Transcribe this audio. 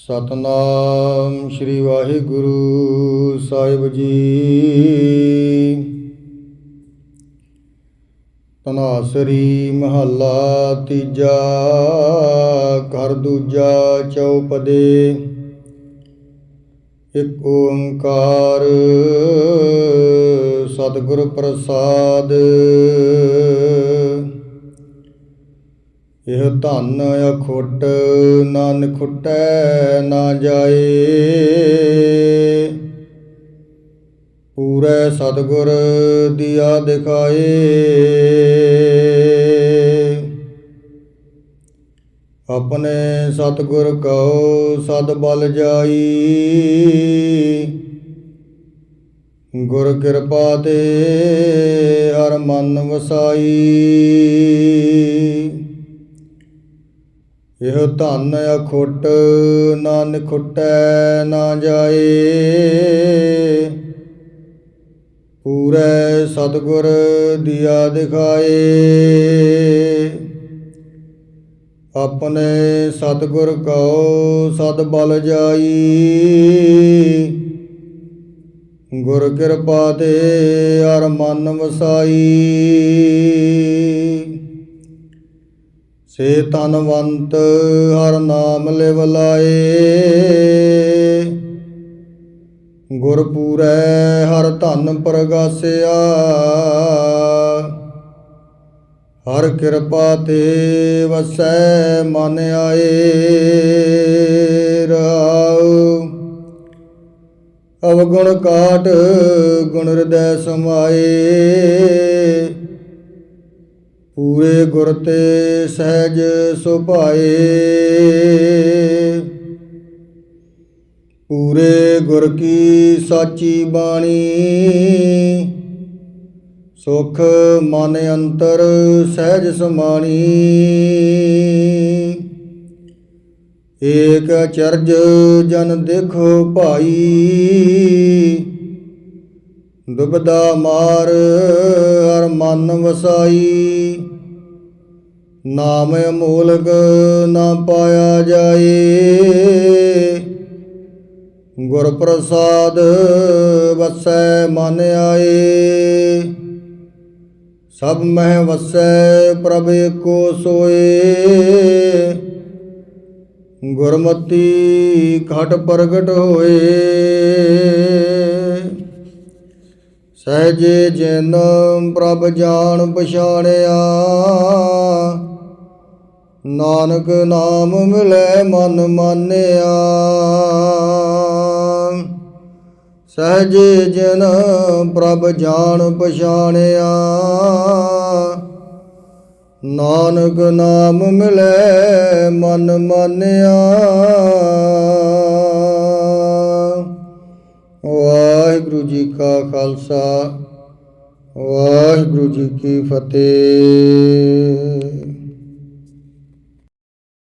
ਸਤਨਾਮ ਸ੍ਰੀ ਵਾਹਿਗੁਰੂ ਸਾਹਿਬ ਜੀ। ਤਨਾਸਰੀ ਮਹੱਲਾ ਤੀਜਾ, ਘਰ ਦੂਜਾ ਚੌਪਦੇ। ਇੱਕ ਓੰਕਾਰ ਸਤਿਗੁਰ ਪ੍ਰਸਾਦ। ਇਹ ਧਨ ਅਖੁੱਟ ਨਾਨਕ ਖੁੱਟੈ ਨਾ ਜਾਏ। ਪੂਰੇ ਸਤਿਗੁਰ ਦੀਆ ਦਿਖਾਏ। ਆਪਣੇ ਸਤਿਗੁਰ ਕਉ ਸਦ ਬਲ ਜਾਈ। ਗੁਰ ਕਿਰਪਾ ਤੇ ਹਰ ਮਨ ਵਸਾਈ। ਇਹ ਧਨ ਅਖੁੱਟ ਨਾਨਕ ਖੁੱਟੈ ਨਾ ਜਾਏ। ਪੂਰੇ ਸਤਿਗੁਰ ਦੀਆ ਦਿਖਾਏ। ਆਪਣੇ ਸਤਿਗੁਰ ਕਉ ਸਦ ਬਲ ਜਾਈ। ਗੁਰ ਕਿਰਪਾ ਤੇ ਹਰ ਮਨ ਵਸਾਈ। ਸੇ ਤਨਵੰਤ ਹਰ ਨਾਮ ਲਿਵ ਲਾਏ। ਗੁਰ ਹਰ ਧਨ ਪ੍ਰਗਾਸਿਆ। ਹਰ ਕਿਰਪਾ ਤੇ ਵਸੈ ਮਨ ਆਏ। ਰਾਉ ਅਵਗੁਣ ਕਾਟ ਗੁਣ ਹਿਰਦੈ ਸਮਾਏ। ਪੂਰੇ ਗੁਰ ਤੇ ਸਹਿਜ ਸੁਭਾਏ। ਪੂਰੇ ਗੁਰ ਕੀ ਸਾਚੀ ਬਾਣੀ। ਸੁਖ ਮਨ ਅੰਤਰ ਸਹਿਜ ਸਮਾਣੀ। ਏਕ ਚਰਜ ਜਨ ਦੇਖੋ ਭਾਈ। ਦੁਬਦਾ ਮਾਰ ਹਰ ਮਨ ਵਸਾਈ। ਨਾਮ ਅਮੋਲਕ ਨਾ ਪਾਇਆ ਜਾਏ। ਗੁਰ ਪ੍ਰਸਾਦ ਵਸੈ ਮਨ ਆਏ। ਸਭ ਮਹਿ ਵਸੈ ਪ੍ਰਭ ਏਕੋ ਸੋਏ। ਗੁਰਮਤੀ ਘਟ ਪ੍ਰਗਟ ਹੋਏ। ਸਹਜੇ ਜਿਨ ਪ੍ਰਭ ਜਾਣ ਪਛਾਣਿਆ। ਨਾਨਕ ਨਾਮ ਮਿਲੇ ਮਨ ਮਾਨਿਆ। ਸਹਜੇ ਜਿਨ ਪ੍ਰਭ ਜਾਣ ਪਛਾਣਿਆ। ਨਾਨਕ ਨਾਮ ਮਿਲੇ ਮਨ ਮਾਨਿਆ। ਵਾਹਿਗੁਰੂ ਜੀ ਕਾ ਖਾਲਸਾ, ਵਾਹਿਗੁਰੂ ਜੀ ਕੀ ਫਤਿਹ।